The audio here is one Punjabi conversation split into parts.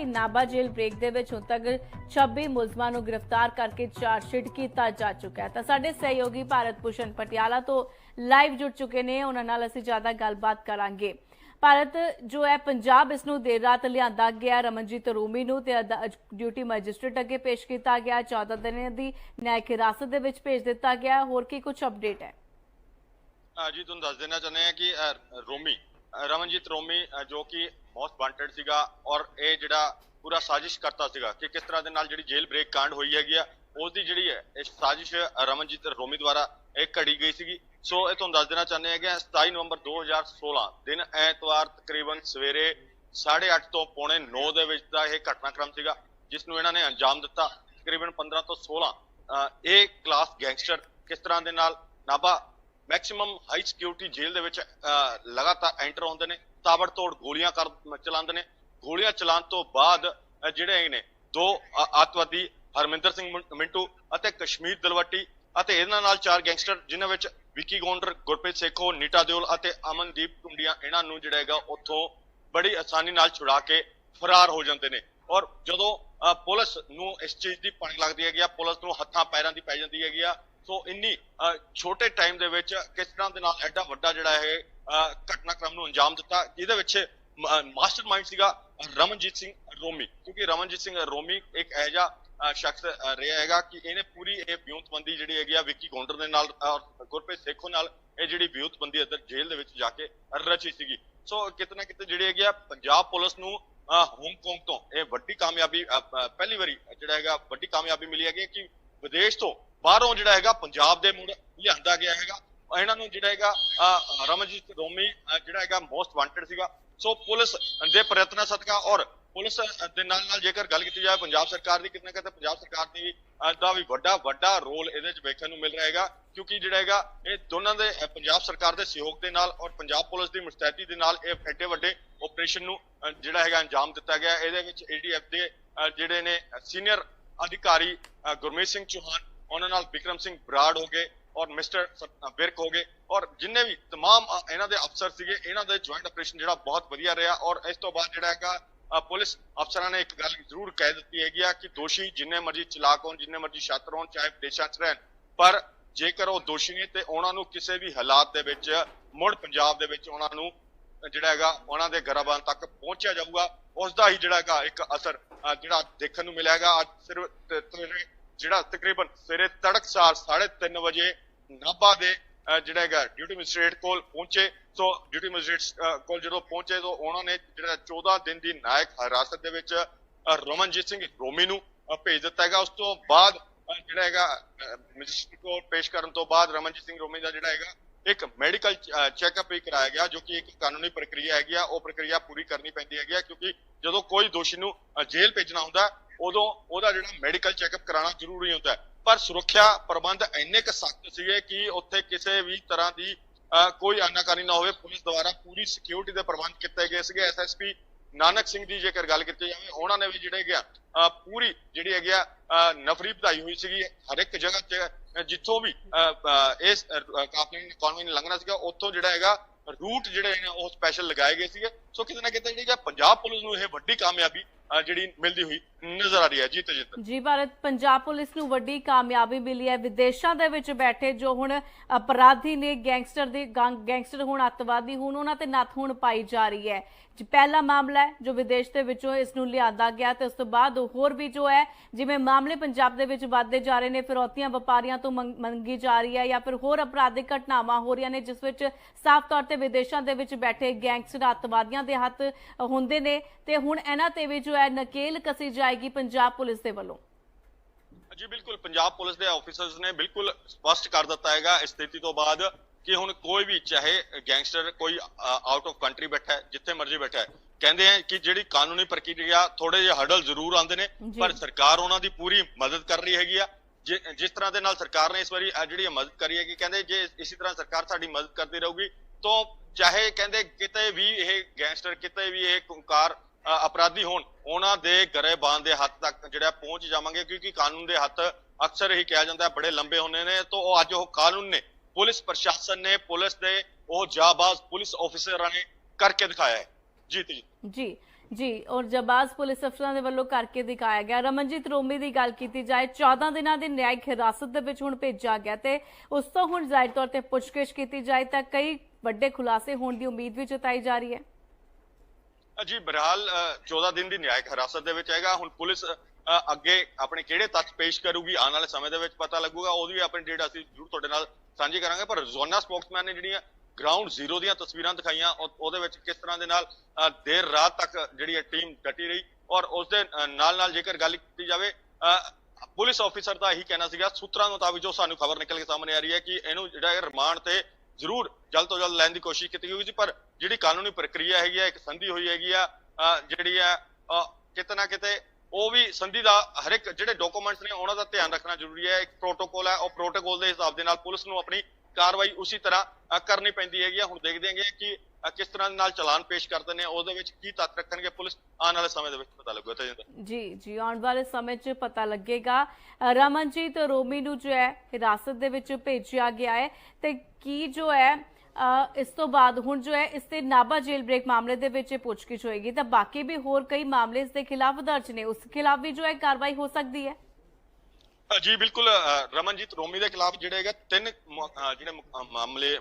ਕਿ ਨਾਬਾ ਜੇਲ੍ਹ ਬ੍ਰੇਕ ਦੇ ਵਿੱਚ ਹੁਣ ਤੱਕ 26 ਮੁਲਜ਼ਮਾਂ ਨੂੰ ਗ੍ਰਿਫਤਾਰ ਕਰਕੇ ਚਾਰਜਸ਼ੀਟ ਕੀਤਾ ਜਾ ਚੁੱਕਾ ਹੈ। ਤਾਂ ਸਾਡੇ ਸਹਿਯੋਗੀ ਭਾਰਤ ਭੂਸ਼ਣ ਪਟਿਆਲਾ ਤੋਂ ਲਾਈਵ ਜੁੜ ਚੁੱਕੇ ਨੇ। ਉਹਨਾਂ ਨਾਲ ਅਸੀਂ ਜ਼ਿਆਦਾ ਗੱਲਬਾਤ ਕਰਾਂਗੇ। ਭਾਰਤ ਜੋ ਹੈ, ਪੰਜਾਬ ਇਸ ਨੂੰ ਦੇਰ ਰਾਤ ਲਿਆਂਦਾ ਗਿਆ। ਰਮਨਜੀਤ ਰੂਮੀ ਨੂੰ ਤੇ ਡਿਊਟੀ ਮੈਜਿਸਟ੍ਰੇਟ ਅੱਗੇ ਪੇਸ਼ ਕੀਤਾ ਗਿਆ। 14 ਦਿਨਾਂ ਦੀ ਨਿਆਇਕ ਹਿਰਾਸਤ ਦੇ ਵਿੱਚ ਭੇਜ ਦਿੱਤਾ ਗਿਆ। ਹੋਰ ਕੀ ਕੁਝ ਅਪਡੇਟ ਹੈ? ਜੀ, ਤੁਹਾਨੂੰ ਦੱਸ ਦੇਣਾ ਚਾਹੁੰਦੇ ਹਾਂ ਕਿ ਰੋਮੀ ਰਮਨਜੀਤ ਰੋਮੀ ਜੋ ਕਿ ਮੋਸਟ ਵਾਂਟਡ ਸੀਗਾ ਔਰ ਇਹ ਜਿਹੜਾ ਪੂਰਾ ਸਾਜ਼ਿਸ਼ ਕਰਤਾ ਸੀਗਾ ਕਿ ਕਿਸ ਤਰ੍ਹਾਂ ਦੇ ਨਾਲ ਜਿਹੜੀ ਜੇਲ੍ਹ ਬ੍ਰੇਕ ਕਾਂਡ ਹੋਈ ਹੈਗੀ ਆ ਉਸ ਦੀ ਜਿਹੜੀ ਹੈ ਇਹ ਸਾਜ਼ਿਸ਼ ਰਮਨਜੀਤ ਰੋਮੀ ਦੁਆਰਾ ਇਹ ਘੜੀ ਗਈ ਸੀਗੀ। ਸੋ ਇਹ ਤੁਹਾਨੂੰ ਦੱਸ ਦੇਣਾ ਚਾਹੁੰਦੇ ਹੈਗੇ 27 ਨਵੰਬਰ 2016 ਦਿਨ ਐਤਵਾਰ ਤਕਰੀਬਨ ਸਵੇਰੇ 8:30 ਤੋਂ ਪੌਣੇ 9 ਦੇ ਵਿੱਚ ਦਾ ਇਹ ਘਟਨਾਕ੍ਰਮ ਸੀਗਾ ਜਿਸ ਨੂੰ ਇਹਨਾਂ ਨੇ ਅੰਜਾਮ ਦਿੱਤਾ। ਤਕਰੀਬਨ 15 ਤੋਂ 16 ਅ, ਇਹ ਕਲਾਸ ਗੈਂਗਸਟਰ ਕਿਸ ਤਰ੍ਹਾਂ ਦੇ ਨਾਲ ਨਾਭਾ ਮੈਕਸਿਮਮ ਹਾਈ ਸਿਕਿਉਰਿਟੀ ਜੇਲ੍ਹ ਦੇ ਵਿੱਚ ਲਗਾਤਾਰ ਐਂਟਰ ਹੁੰਦੇ ਨੇ, ਤਾਬੜਤੋੜ ਗੋਲੀਆਂ ਕਰ, ਚਲਾਉਂਦੇ ਨੇ। ਗੋਲੀਆਂ ਚਲਾਉਣ ਤੋਂ ਬਾਅਦ ਜਿਹੜੇ ਹੈਗੇ ਨੇ, ਦੋ ਅ- ਅੱਤਵਾਦੀ ਹਰਮਿੰਦਰ ਸਿੰਘ ਮਿੰਟੂ ਅਤੇ ਕਸ਼ਮੀਰ ਦਲਵੱਟੀ ਅਤੇ ਇਹਨਾਂ ਨਾਲ ਚਾਰ ਗੈਂਗਸਟਰ, ਜਿਨ੍ਹਾਂ ਵਿੱਚ ਵਿੱਕੀ ਗੌਂਡਰ, ਗੁਰਪ੍ਰੀਤ ਸੇਖੋ, ਨੀਟਾ ਦਿਓਲ ਅਤੇ ਅਮਨਦੀਪ ਟੁੰਡੀਆਂ ਇਹਨਾਂ ਨੂੰ ਜਿਹੜਾ ਹੈਗਾ, ਉੱਥੋਂ ਬੜੀ ਆਸਾਨੀ ਨਾਲ ਛੁਡਾ ਕੇ ਫਰਾਰ ਹੋ ਜਾਂਦੇ ਨੇ। ਔਰ ਜਦੋਂ ਪੁਲਿਸ ਨੂੰ ਇਸ ਚੀਜ਼ ਦੀ ਪਣ ਲੱਗਦੀ ਹੈਗੀ ਆ, ਪੁਲਿਸ ਨੂੰ ਹੱਥਾਂ, ਪੈਰਾਂ ਦੀ ਪੈ ਜਾਂਦੀ ਹੈਗੀ ਆ ਸੋ ਇੰਨੀ ਅਹ, ਛੋਟੇ ਟਾਈਮ ਦੇ ਵਿੱਚ ਕਿਸ ਤਰ੍ਹਾਂ ਦੇ ਨਾਲ ਐਡਾ ਵੱਡਾ ਜਿਹੜਾ ਇਹ ਅਹ, ਘਟਨਾਕ੍ਰਮ ਨੂੰ ਅੰਜਾਮ ਦਿੱਤਾ ਜਿਹਦੇ ਵਿੱਚ ਮਾਸਟਰਮਾਈਂਡ ਸੀਗਾ ਰਮਨਜੀਤ ਸਿੰਘ ਰੋਮੀ। ਕਿਉਂਕਿ ਰਮਨਜੀਤ ਸਿੰਘ ਰੋਮੀ ਇੱਕ ਇਹੋ ਜਿਹਾ ਸ਼ਖਸ ਰਿਹਾ ਹੈਗਾ ਕਿ ਇਹਨੇ ਪੂਰੀ ਇਹ ਵਿਉਂਤਬੰਦੀ ਜਿਹੜੀ ਹੈਗੀ ਆ ਵਿੱਕੀ ਗੌਂਡਰ ਦੇ ਨਾਲ ਔਰ ਗੁਰਪ੍ਰੀਤ ਸੇਖੋ ਨਾਲ ਇਹ ਜਿਹੜੀ ਵਿਉਂਤਬੰਦੀ ਅੰਦਰ ਜੇਲ੍ਹ ਦੇ ਵਿੱਚ ਜਾ ਕੇ ਰਚੀ ਸੀਗੀ। ਸੋ ਕਿਤੇ ਨਾ ਕਿਤੇ ਜਿਹੜੀ ਹੈਗੀ ਆ ਪੰਜਾਬ ਪੁਲਿਸ ਨੂੰ ਅਹ, ਹਾਂਗਕਾਂਗ ਤੋਂ ਇਹ ਵੱਡੀ ਕਾਮਯਾਬੀ ਅਹ, ਪਹਿਲੀ ਵਾਰੀ ਜਿਹੜਾ ਹੈਗਾ ਵੱਡੀ ਕਾਮਯਾਬੀ ਮਿਲੀ ਹੈਗੀ ਕਿ ਵਿਦੇਸ਼ ਤੋਂ ਬਾਹਰੋਂ ਜਿਹੜਾ ਹੈਗਾ ਪੰਜਾਬ ਦੇ ਮੁੜ ਲਿਆਂਦਾ ਗਿਆ ਹੈਗਾ। ਇਹਨਾਂ ਨੂੰ ਜਿਹੜਾ ਹੈਗਾ ਰਮਨਜੀਤ ਰੋਮੀ ਜਿਹੜਾ ਹੈਗਾ ਮੋਸਟ ਵਾਂਟਡ ਸੀਗਾ। ਸੋ ਪੁਲਿਸ ਦੇ ਪ੍ਰਯਤਨਾਂ ਸਦਕਾ ਔਰ ਪੁਲਿਸ ਦੇ ਨਾਲ ਨਾਲ ਜੇਕਰ ਗੱਲ ਕੀਤੀ ਜਾਵੇ, ਪੰਜਾਬ ਸਰਕਾਰ ਦੀ ਕਿਤੇ ਨਾ ਕਿਤੇ ਪੰਜਾਬ ਸਰਕਾਰ ਦੀ ਵੀ ਦਾ ਵੀ ਵੱਡਾ ਵੱਡਾ ਰੋਲ ਇਹਦੇ ਵਿੱਚ ਵੇਖਣ ਨੂੰ ਮਿਲ ਰਿਹਾ ਹੈਗਾ। ਕਿਉਂਕਿ ਜਿਹੜਾ ਹੈਗਾ, ਇਹ ਦੋਨਾਂ ਦੇ ਪੰਜਾਬ ਸਰਕਾਰ ਦੇ ਸਹਿਯੋਗ ਦੇ ਨਾਲ ਔਰ ਪੰਜਾਬ ਪੁਲਿਸ ਦੀ ਮੁਸਤੈਦੀ ਦੇ ਨਾਲ ਇਹ ਐਡੇ ਵੱਡੇ ਆਪਰੇਸ਼ਨ ਨੂੰ ਜਿਹੜਾ ਹੈਗਾ ਅੰਜਾਮ ਦਿੱਤਾ ਗਿਆ। ਇਹਦੇ ਵਿੱਚ ਏਡੀਐਫ ਦੇ ਜਿਹੜੇ ਨੇ ਸੀਨੀਅਰ ਅਧਿਕਾਰੀ ਗੁਰਮੀਤ ਸਿੰਘ ਚੌਹਾਨ ਉਹਨਾਂ ਨਾਲ ਵਿਕਰਮ ਸਿੰਘ ਬਰਾੜ ਹੋ ਗਏ ਔਰ ਮਿਸਟਰ ਸ- ਵਿਰਕ ਹੋ ਗਏ ਔਰ ਜਿੰਨੇ ਵੀ तमाम ਅ, ਇਹਨਾਂ ਦੇ ਅਫਸਰ ਸੀਗੇ ਇਹਨਾਂ ਦਾ ਜੁਆਇੰਟ ਆਪਰੇਸ਼ਨ ਜਿਹੜਾ ਬਹੁਤ ਵਧੀਆ ਰਿਹਾ ਔਰ ਇਸ ਤੋਂ ਬਾਅਦ ਜਿਹੜਾ ਹੈਗਾ ਅ, ਪੁਲਿਸ ਅਫਸਰਾਂ ਨੇ ਇੱਕ ਗੱਲ ਜ਼ਰੂਰ ਕਹਿ ਦਿੱਤੀ ਹੈਗੀ ਆ ਕਿ ਦੋਸ਼ੀ ਜਿੰਨੇ ਮਰਜ਼ੀ ਚਲਾਕ ਹੋਣ ਜਿੰਨੇ ਮਰਜ਼ੀ ਸ਼ਾਤਰ ਹੋਣ ਚਾਹੇ ਵਿਦੇਸ਼ਾਂ 'ਚ ਰਹਿਣ ਪਰ ਜੇਕਰ ਉਹ ਦੋਸ਼ੀ ਨੇ ਤੇ ਉਹਨਾਂ ਨੂੰ ਕਿਸੇ ਵੀ ਹਾਲਾਤ ਦੇ ਵਿੱਚ ਮੁੜ ਪੰਜਾਬ ਦੇ ਵਿੱਚ ਉਹਨਾਂ ਨੂੰ ਜਿਹੜਾ ਹੈਗਾ ਉਹਨਾਂ ਦੇ ਗਰਾਬਾਂ ਤੱਕ ਪਹੁੰਚਿਆ ਜਾਊਗਾ ਉਸ ਦਾ ਹੀ ਜਿਹੜਾ ਹੈਗਾ ਇੱਕ ਅਸਰ ਅ, ਜਿਹੜਾ ਦੇਖਣ ਨੂੰ ਮਿਲਿਆ ਹੈਗਾ ਅੱਜ ਸਿਰਫ ਤ- ਤ- ਜਿਹੜਾ ਤਕਰੀਬਨ ਸਵੇਰੇ ਤੜਕਸਾਰ 3:30 ਵਜੇ ਨਾਭਾ ਦੇ ਜਿਹੜਾ ਹੈਗਾ ਡਿਊਟੀ ਮੈਜਿਸਟ੍ਰੇਟ ਕੋਲ ਪਹੁੰਚੇ। ਸੋ ਡਿਊਟੀ ਮੈਜਿਸਟ੍ਰੇਟ ਕੋਲ ਜਦੋਂ ਪਹੁੰਚੇ ਤਾਂ ਉਹਨਾਂ ਨੇ ਜਿਹੜਾ 14 ਦਿਨ ਦੀ ਨਾਇਕ ਹਿਰਾਸਤ ਦੇ ਵਿੱਚ ਰਮਨਜੀਤ ਸਿੰਘ ਰੋਮੀ ਨੂੰ ਭੇਜ ਦਿੱਤਾ ਹੈਗਾ। ਉਸ ਤੋਂ ਬਾਅਦ ਜਿਹੜਾ ਹੈਗਾ ਮੈਜਿਸਟ੍ਰੇਟ ਕੋਲ ਪੇਸ਼ ਕਰਨ ਤੋਂ ਬਾਅਦ ਰਮਨਜੀਤ ਸਿੰਘ ਰੋਮੀ ਦਾ ਜਿਹੜਾ ਹੈਗਾ ਇੱਕ ਮੈਡੀਕਲ ਚੈੱਕਅਪ ਵੀ ਕਰਾਇਆ ਗਿਆ, ਜੋ ਕਿ ਇੱਕ ਕਾਨੂੰਨੀ ਪ੍ਰਕਿਰਿਆ ਹੈਗੀ ਆ। ਉਹ ਪ੍ਰਕਿਰਿਆ ਪੂਰੀ ਕਰਨੀ ਪੈਂਦੀ ਹੈਗੀ ਆ, ਕਿਉਂਕਿ ਜਦੋਂ ਕੋਈ ਦੋਸ਼ੀ ਨੂੰ ਜੇਲ੍ਹ ਭੇਜਣਾ ਹੁੰਦਾ ਉਦੋਂ ਉਹਦਾ ਜਿਹੜਾ ਮੈਡੀਕਲ ਚੈੱਕਅਪ ਕਰਾਉਣਾ ਜ਼ਰੂਰੀ ਹੁੰਦਾ ਪਰ ਸੁਰੱਖਿਆ ਪ੍ਰਬੰਧ ਇੰਨੇ ਕੁ ਸਖਤ ਸੀਗੇ ਕਿ ਉੱਥੇ ਕਿਸੇ ਵੀ ਤਰ੍ਹਾਂ ਦੀ ਕੋਈ ਆਨਾਕਾਨੀ ਨਾ ਹੋਵੇ। ਪੁਲਿਸ ਦੁਆਰਾ ਪੂਰੀ ਸਿਕਿਉਰਿਟੀ ਦੇ ਪ੍ਰਬੰਧ ਕੀਤੇ ਗਏ ਸੀਗੇ। ਐਸਐਸਪੀ ਨਾਨਕ ਸਿੰਘ ਦੀ ਜੇਕਰ ਗੱਲ ਕੀਤੀ ਜਾਵੇ ਉਹਨਾਂ ਨੇ ਵੀ ਜਿਹੜੇ ਗਿਆ ਅ, ਪੂਰੀ ਜਿਹੜੀ ਹੈਗੀ ਆ ਨਫਰੀ ਵਧਾਈ ਹੋਈ ਸੀਗੀ। ਹਰ ਇੱਕ ਜਗ੍ਹਾ ਤੇ ਜਿੱਥੋਂ ਵੀ ਇਸ ਕਾਫੀ ਕਾਨੂੰਨੀ ਨੇ ਲੰਘਣਾ ਸੀਗਾ ਉੱਥੋਂ ਜਿਹੜਾ ਹੈਗਾ ਰੂਟ ਜਿਹੜੇ ਨੇ ਉਹ ਸਪੈਸ਼ਲ ਲਗਾਏ ਗਏ ਸੀਗੇ। ਸੋ ਕਿਤੇ ਨਾ ਕਿਤੇ ਜਿਹੜੀ ਹੈ ਪੰਜਾਬ ਪੁਲਿਸ ਨੂੰ ਇਹ ਵੱਡੀ ਕਾਮਯਾਬੀ ਜਿਹੜੀ ਮਿਲਦੀ ਹੋਈ। ਨਜ਼ਰ ਆ ਰਹੀ ਹੈ। ਜੀ ਤਜਿੰਦਰ ਜੀ, ਭਾਰਤ ਪੰਜਾਬ ਪੁਲਿਸ ਨੂੰ ਵੱਡੀ ਕਾਮਯਾਬੀ ਮਿਲੀ ਹੈ। ਵਿਦੇਸ਼ਾਂ ਦੇ ਵਿੱਚ ਬੈਠੇ ਜੋ ਹੁਣ ਅਪਰਾਧੀ ਨੇ, ਗੈਂਗਸਟਰ ਦੇ ਗੈਂਗਸਟਰ ਹੁਣ ਅੱਤਵਾਦੀ, ਹੁਣ ਉਹਨਾਂ ਤੇ ਨੱਥ ਹੁਣ ਪਾਈ ਜਾ ਰਹੀ ਹੈ। ਪਹਿਲਾ ਮਾਮਲਾ ਹੈ ਜੋ ਵਿਦੇਸ਼ ਦੇ ਵਿੱਚੋਂ ਇਸ ਨੂੰ ਲਿਆਂਦਾ ਗਿਆ ਤੇ ਉਸ ਤੋਂ ਬਾਅਦ ਹੋਰ ਵੀ ਜੋ ਹੈ, ਜਿਵੇਂ ਮਾਮਲੇ ਪੰਜਾਬ ਦੇ ਵਿੱਚ ਵੱਧਦੇ ਜਾ ਰਹੇ ਨੇ, ਫਿਰੌਤੀਆਂ ਵਪਾਰੀਆਂ ਤੋਂ ਮੰਗ- ਮੰਗੀ ਜਾ ਰਹੀ ਹੈ ਜਾਂ ਫਿਰ ਹੋਰ ਅਪਰਾਧਿਕ ਘਟਨਾਵਾਂ ਹੋ ਰਹੀਆਂ ਨੇ, ਜਿਸ ਵਿੱਚ ਸਾਫ਼ ਤੌਰ ਤੇ ਵਿਦੇਸ਼ਾਂ ਦੇ ਵਿੱਚ ਬੈਠੇ ਗੈਂਗਸਟਰ ਅੱਤਵਾਦੀਆਂ ਦੇ ਹੱਥ ਹੁੰਦੇ ਨੇ ਤੇ ਹੁਣ ਇਹਨਾਂ ਤੇ ਵੀ ਜੋ ਹੈ ਨਕੇਲ ਕਸੀ ਜਾ ਜਾਏਗੀ ਪੰਜਾਬ ਪੁਲਿਸ ਦੇ ਵੱਲੋਂ? ਜੀ ਬਿਲਕੁਲ। ਪੰਜਾਬ ਪੁਲਿਸ ਦੇ ਆਫੀਸਰਸ ਨੇ ਬਿਲਕੁਲ ਸਪਸ਼ਟ ਕਰ ਦਿੱਤਾ ਹੈਗਾ ਇਸ ਸਥਿਤੀ ਤੋਂ ਬਾਅਦ ਕਿ ਹੁਣ ਕੋਈ ਵੀ ਚਾਹੇ ਗੈਂਗਸਟਰ ਕੋਈ ਆਊਟ ਆਫ ਕੰਟਰੀ ਬੈਠਾ ਹੈ ਜਿੱਥੇ ਮਰਜ਼ੀ ਬੈਠਾ ਹੈ। ਕਹਿੰਦੇ ਆ ਕਿ ਜਿਹੜੀ ਕਾਨੂੰਨੀ ਪ੍ਰਕਿਰਿਆ ਥੋੜੇ ਜਿਹੇ ਹਰਡਲ ਜ਼ਰੂਰ ਆਉਂਦੇ ਨੇ। ਪਰ ਸਰਕਾਰ ਉਹਨਾਂ ਦੀ ਪੂਰੀ ਮਦਦ ਕਰ ਰਹੀ ਹੈਗੀ ਆ। ਜਿਸ ਤਰ੍ਹਾਂ ਦੇ ਨਾਲ ਸਰਕਾਰ ਨੇ ਇਸ ਵਾਰੀ ਜਿਹੜੀ ਮਦਦ ਕਰੀ ਹੈਗੀ ਕਹਿੰਦੇ ਜੇ ਇਸੇ ਤਰ੍ਹਾਂ ਸਰਕਾਰ ਸਾਡੀ ਮਦਦ ਕਰਦੀ ਰਹੂਗੀ ਤਾਂ ਚਾਹੇ ਕਹਿੰਦੇ ਕਿਤੇ ਵੀ ਇਹ ਗੈਂਗਸਟਰ ਕਿਤੇ ਵੀ ਇਹ ਕੁੰਕਾਰ ਅਪਰਾਧੀ ਹੋਣ। ਉਹਨਾਂ ਦੇ ਗਰੇਬਾਨ ਦੇ ਹੱਥ ਤੱਕ ਜਿਹੜਾ ਪਹੁੰਚ ਜਾਵਾਂਗੇ ਕਿਉਂਕਿ ਕਾਨੂੰਨ ਦੇ ਹੱਥ ਅਕਸਰ ਹੀ ਕਿਹਾ ਜਾਂਦਾ ਹੈ ਬੜੇ ਲੰਬੇ ਹੁੰਦੇ ਨੇ। ਤਾਂ ਉਹ ਅੱਜ ਉਹ ਕਾਨੂੰਨ ਨੇ, ਪੁਲਿਸ ਪ੍ਰਸ਼ਾਸਨ ਨੇ, ਪੁਲਿਸ ਦੇ ਉਹ ਜਾਬਾਜ਼ ਪੁਲਿਸ ਆਫੀਸਰਾਂ ਨੇ ਕਰਕੇ ਦਿਖਾਇਆ ਹੈ। ਜੀ ਜੀ। ਜੀ ਜੀ, ਔਰ ਜਬਾਜ਼ ਪੁਲਿਸ ਅਫਸਰਾਂ ਦੇ ਵੱਲੋਂ ਕਰਕੇ ਦਿਖਾਇਆ ਗਿਆ। ਰਮਨਜੀਤ ਰੋਮੀ ਦੀ ਗੱਲ ਕੀਤੀ ਜਾਏ 14 ਦਿਨਾਂ ਦੀ ਨਿਆਇਕ ਹਿਰਾਸਤ ਦੇ ਵਿੱਚ ਹੁਣ ਭੇਜਿਆ ਗਿਆ ਤੇ ਉਸ ਤੋਂ ਹੁਣ ਜ਼ਾਹਿਰ ਤੌਰ ਤੇ ਪੁੱਛਗਿੱਛ ਕੀਤੀ ਜਾਏ ਤਾਂ ਕਈ ਵੱਡੇ ਖੁਲਾਸੇ ਹੋਣ ਦੀ ਉਮੀਦ ਵੀ ਜਤਾਈ ਜਾ ਰਹੀ ਹੈ। ਜੀ ਬਰਾਲ ਅ, 14 ਦਿਨ ਦੀ ਨਿਆਇਕ ਹਿਰਾਸਤ ਦੇ ਵਿੱਚ ਹੈਗਾ। ਹੁਣ ਪੁਲਿਸ ਅੱਗੇ ਆਪਣੇ ਕਿਹੜੇ ਤੱਥ ਪੇਸ਼ ਕਰੂਗੀ ਆਉਣ ਵਾਲੇ ਸਮੇਂ ਦੇ ਵਿੱਚ ਪਤਾ ਲੱਗੂਗਾ। ਉਹਦੀ ਵੀ ਆਪਣੀ ਡੇਟ ਅਸੀਂ ਜ਼ਰੂਰ ਤੁਹਾਡੇ ਨਾਲ ਸਾਂਝੀ ਕਰਾਂਗੇ। ਪਰ ਰੋਜ਼ਾਨਾ ਸਪੋਕਸਮੈਨ ਨੇ ਜਿਹੜੀਆਂ ਗਰਾਊਂਡ ਜ਼ੀਰੋ ਦੀਆਂ ਤਸਵੀਰਾਂ ਦਿਖਾਈਆਂ ਉਹ- ਉਹਦੇ ਵਿੱਚ ਕਿਸ ਤਰ੍ਹਾਂ ਦੇ ਨਾਲ ਦੇਰ ਰਾਤ ਤੱਕ ਜਿਹੜੀ ਇਹ ਟੀਮ ਡਟੀ ਰਹੀ ਔਰ ਉਸ ਦੇ ਨਾਲ ਨਾਲ ਜੇਕਰ ਗੱਲ ਕੀਤੀ ਜਾਵੇ ਅ, ਪੁਲਿਸ ਆਫੀਸਰ ਦਾ ਇਹੀ ਕਹਿਣਾ ਸੀਗਾ ਸੂਤਰਾਂ ਮੁਤਾਬਿਕ ਜੋ ਸਾਨੂੰ ਖਬਰ ਨਿਕਲ ਕੇ ਸਾਹਮਣੇ ਆ ਰਹੀ ਹੈ ਕਿ ਇਹਨੂੰ ਜਿਹੜਾ ਰਿਮਾਂਡ ਤੇ ਜ਼ਰੂਰ ਜਲਦ ਤੋਂ ਜਲਦ ਲੈਣ ਦੀ ਕੋਸ਼ਿਸ਼ ਕੀਤੀ ਹੋਊਗੀ ਜੀ, ਪਰ ਜਿਹੜੀ ਕਾਨੂੰਨੀ ਪ੍ਰਕਿਰਿਆ ਹੈਗੀ ਆ, ਇੱਕ ਸੰਧੀ ਹੋਈ ਹੈਗੀ ਆ ਜਿਹੜੀ ਆ ਕਿਤੇ ਨਾ ਕਿਤੇ ਉਹ ਵੀ ਸੰਧੀ ਦਾ ਹਰ ਇੱਕ ਜਿਹੜੇ ਡਾਕੂਮੈਂਟਸ ਨੇ ਉਹਨਾਂ ਦਾ ਧਿਆਨ ਰੱਖਣਾ ਜ਼ਰੂਰੀ ਹੈ, ਇੱਕ ਪ੍ਰੋਟੋਕੋਲ ਹੈ, ਉਹ ਪ੍ਰੋਟੋਕੋਲ ਦੇ ਹਿਸਾਬ ਦੇ ਨਾਲ ਪੁਲਿਸ ਨੂੰ ਆਪਣੀ ਕਾਰਵਾਈ ਉਸੇ ਤਰ੍ਹਾਂ ਕਰਨੀ ਪੈਂਦੀ ਹੈਗੀ ਆ। ਹੁਣ ਦੇਖਦੇ ਹਾਂਗੇ ਕਿ ਕਿਸ ਤਰ੍ਹਾਂ ਦੇ ਨਾਲ ਚਲਾਨ ਪੇਸ਼ ਕਰਦੇ ਨੇ ਉਹਦੇ ਵਿੱਚ ਕੀ ਤੱਥ ਰੱਖਣਗੇ ਪੁਲਿਸ ਆਉਣ ਵਾਲੇ ਸਮੇਂ ਦੇ ਵਿੱਚ ਪਤਾ ਲੱਗੂਗਾ ਤੇਜਿੰਦਰ ਜੀ ਜੀ ਆਉਣ ਵਾਲੇ ਸਮੇਂ 'ਚ ਪਤਾ ਲੱਗੇਗਾ। ਰਮਨਜੀਤ ਰੋਮੀ ਨੂੰ ਜੋ ਹੈ ਹਿਰਾਸਤ ਦੇ ਵਿੱਚ ਭੇਜਿਆ ਗਿਆ ਹੈ ਤੇ ਕੀ ਜੋ ਹੈ ਇਸ ਤੋਂ ਬਾਅਦ ਹੁਣ ਜੋ ਹੈ ਇਸ ਤੇ ਨਾਭਾ ਜੇਲ੍ਹ ਬ੍ਰੇਕ ਮਾਮਲੇ ਦੇ ਵਿੱਚ ਪੁੱਛਗਿੱਛ ਹੋਏਗੀ। ਤਾਂ ਬਾਕੀ ਵੀ ਹੋਰ ਕਈ ਮਾਮਲੇ ਇਸ ਦੇ ਖਿਲਾਫ ਦਰਜ ਨੇ ਉਸ ਖਿਲਾਫ ਵੀ ਜੋ ਹੈ ਕਾਰਵਾਈ ਹੋ ਸਕਦੀ ਹੈ। ਜੀ ਬਿਲਕੁਲ ਰਮਨਜੀਤ ਰੋਮੀ ਦੇ ਖਿਲਾਫ ਜਿਹੜੇ ਹੈਗਾ ਤਿੰਨ ਜਿਹੜੇ ਮਾਮਲੇ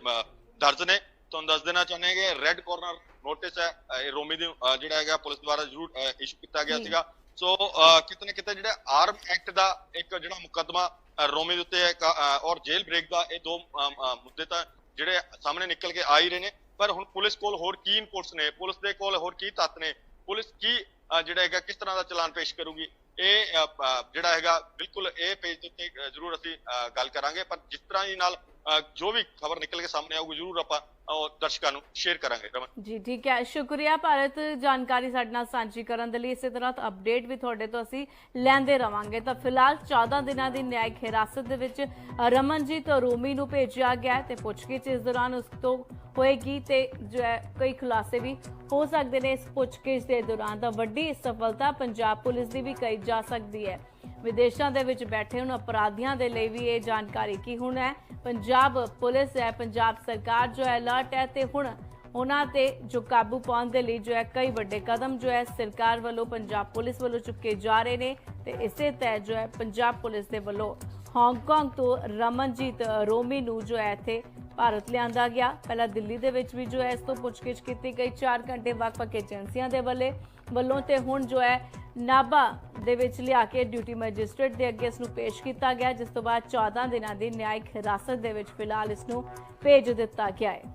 ਦਰਜ ਨੇ। ਤੁਹਾਨੂੰ ਦੱਸ ਦੇਣਾ ਚਾਹੁੰਦੇ ਹਾਂ ਕਿ ਰੈੱਡ ਕਾਰਨਰ ਨੋਟਿਸ ਹੈ ਇਹ ਰੋਮੀ ਦੀ ਜਿਹੜਾ ਹੈਗਾ ਪੁਲਿਸ ਦੁਆਰਾ ਜ਼ਰੂਰ ਇਸ਼ੂ ਕੀਤਾ ਗਿਆ। ਸੀਗਾ। ਸੋ ਅ, ਕਿਤੇ ਜਿਹੜਾ ਆਰਮ ਐਕਟ ਦਾ ਇੱਕ ਜਿਹੜਾ ਮੁਕੱਦਮਾ ਰੋਮੀ ਦੇ ਉੱਤੇ ਔਰ ਜੇਲ੍ਹ ਬ੍ਰੇਕ ਦਾ ਇਹ ਦੋ ਮੁੱਦੇ ਤਾਂ ਜਿਹੜੇ ਸਾਹਮਣੇ ਨਿਕਲ ਕੇ ਆ ਹੀ ਰਹੇ ਨੇ। ਪਰ ਹੁਣ ਪੁਲਿਸ ਕੋਲ ਹੋਰ ਕੀ ਇਨਪੁਟਸ ਨੇ? ਪੁਲਿਸ ਦੇ ਕੋਲ ਹੋਰ ਕੀ ਤੱਤ ਨੇ? ਪੁਲਿਸ ਕੀ ਜਿਹੜਾ ਹੈਗਾ ਕਿਸ ਤਰ੍ਹਾਂ ਦਾ ਚਲਾਨ ਪੇਸ਼ ਕਰੂਗੀ? ਇਹ ਜਿਹੜਾ ਹੈਗਾ ਬਿਲਕੁਲ ਇਹ ਪੇਜ ਦੇ ਉੱਤੇ ਜ਼ਰੂਰ ਅਸੀਂ ਗੱਲ ਕਰਾਂਗੇ। ਪਰ ਜਿਸ ਤਰ੍ਹਾਂ ਹੀ ਨਾਲ ਜੋ ਵੀ ਖਬਰ ਨਿਕਲ ਕੇ ਸਾਹਮਣੇ ਆਊਗੀ ਜ਼ਰੂਰ ਆਪਾਂ ਦਰਸ਼ਕਾਂ ਨੂੰ ਸ਼ੇਅਰ ਕਰਾਂਗੇ, ਰਮਨ। ਜੀ, ਠੀਕ ਹੈ। ਸ਼ੁਕਰੀਆ ਭਾਰਤ ਜਾਣਕਾਰੀ ਸਾਡੇ ਨਾਲ ਸਾਂਝੀ ਕਰਨ ਦੇ ਲਈ। ਇਸੇ ਤਰ੍ਹਾਂ ਅਪਡੇਟ ਵੀ ਤੁਹਾਡੇ ਤੋਂ ਅਸੀਂ ਲੈਂਦੇ ਰਵਾਂਗੇ। ਤਾਂ ਫਿਲਹਾਲ 14 ਦਿਨਾਂ ਦੀ ਨਿਆਇਕ ਹਿਰਾਸਤ ਦੇ ਵਿੱਚ ਰਮਨਜੀਤ ਰੋਮੀ ਨੂੰ ਭੇਜਿਆ ਗਿਆ ਤੇ ਪੁੱਛਗਿੱਛ ਇਸ ਦੌਰਾਨ ਉਸ ਤੋਂ ਹੋਏਗੀ ਤੇ ਜੋ ਹੈ, ਕਈ ਖੁਲਾਸੇ ਵੀ ਹੋ ਸਕਦੇ ਨੇ ਇਸ ਪੁੱਛਗਿੱਛ ਦੇ ਦੌਰਾਨ। ਤਾਂ ਵੱਡੀ ਸਫਲਤਾ ਪੰਜਾਬ ਪੁਲਿਸ ਦੀ ਵੀ ਕਹੀ ਜਾ ਸਕਦੀ ਹੈ। ਵਿਦੇਸ਼ਾਂ ਦੇ ਵਿੱਚ ਬੈਠੇ ਹੁਣ, ਅਪਰਾਧੀਆਂ ਦੇ ਲਈ ਵੀ ਇਹ ਜਾਣਕਾਰੀ ਕੀ ਹੁਣ ਹੈ? ਪੰਜਾਬ ਪੁਲਿਸ ਹੈ, ਪੰਜਾਬ ਸਰਕਾਰ ਜੋ ਅਲਰਟ ਹੈ ਤੇ ਹੁਣ ਉਹਨਾਂ ਤੇ ਜੋ ਕਾਬੂ ਪਾਉਣ ਦੇ ਲਈ ਜੋ ਹੈ ਕਈ ਵੱਡੇ ਕਦਮ ਜੋ ਹੈ ਸਰਕਾਰ ਵੱਲੋਂ, ਪੰਜਾਬ ਪੁਲਿਸ ਵੱਲੋਂ ਚੁੱਕੇ ਜਾ ਰਹੇ ਨੇ ਤੇ ਇਸੇ ਤਹਿਤ ਜੋ ਹੈ ਪੰਜਾਬ ਪੁਲਿਸ ਦੇ ਵੱਲੋਂ ਹਾਂਗਕਾਂਗ ਤੋਂ ਰਮਨਜੀਤ ਰੋਮੀ ਨੂੰ ਜੋ ਹੈ ਇੱਥੇ ਭਾਰਤ ਲਿਆਂਦਾ ਗਿਆ। ਪਹਿਲਾਂ ਦਿੱਲੀ ਦੇ ਵਿੱਚ ਵੀ ਜੋ ਹੈ, ਇਸ ਤੋਂ ਪੁੱਛਗਿੱਛ ਕੀਤੀ ਗਈ। 4 ਘੰਟੇ ਵੱਖ-ਵੱਖ ਏਜੰਸੀਆਂ ਦੇ ਵੱਲੇ ਵੱਲੋਂ ਤੇ ਹੁਣ ਜੋ ਹੈ, ਨਾਭਾ ਦੇ ਵਿੱਚ ਲਿਆ ਕੇ ਡਿਊਟੀ ਮੈਜਿਸਟ੍ਰੇਟ ਦੇ ਅੱਗੇ ਇਸ ਨੂੰ ਪੇਸ਼ ਕੀਤਾ ਗਿਆ, ਜਿਸ ਤੋਂ ਬਾਅਦ 14 ਦਿਨਾਂ ਦੀ ਨਿਆਇਕ ਹਿਰਾਸਤ ਦੇ ਵਿੱਚ ਫਿਲਹਾਲ ਇਸ ਨੂੰ ਭੇਜ ਦਿੱਤਾ ਗਿਆ ਹੈ।